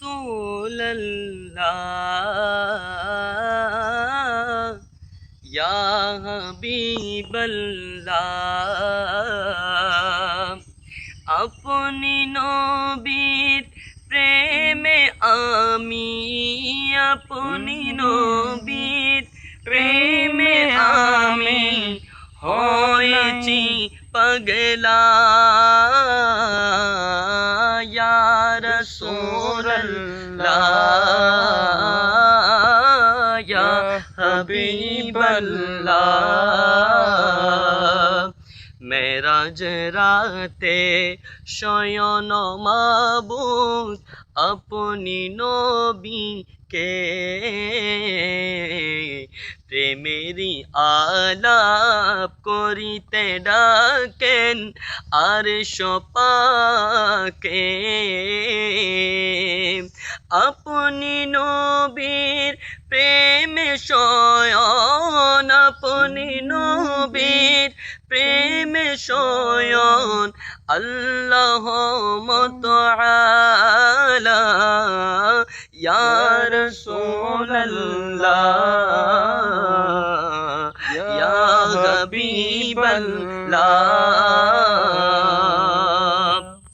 रसूलल्लाह या हबीबल्लाह अपनी नबीर প্রেমে আমি আপনি নবীর প্রেমে আমি হয়েছি পাগলা রাসূলুল্লাহ ইয়া হাবিবাল্লাহ মেরাজ রাতে শয়ন মাবুদ আপনি নবীকে প্রেমেরি আলাপ করিতে ডাকেন আর সপাকে আপনি নবীর প্রেমে শয়ন আপনি নবীর প্রেমে শয়ন আল্লাহ মতআলা ইয়া রাসূলুল্লাহ ইয়া হাবিবাল্লাহ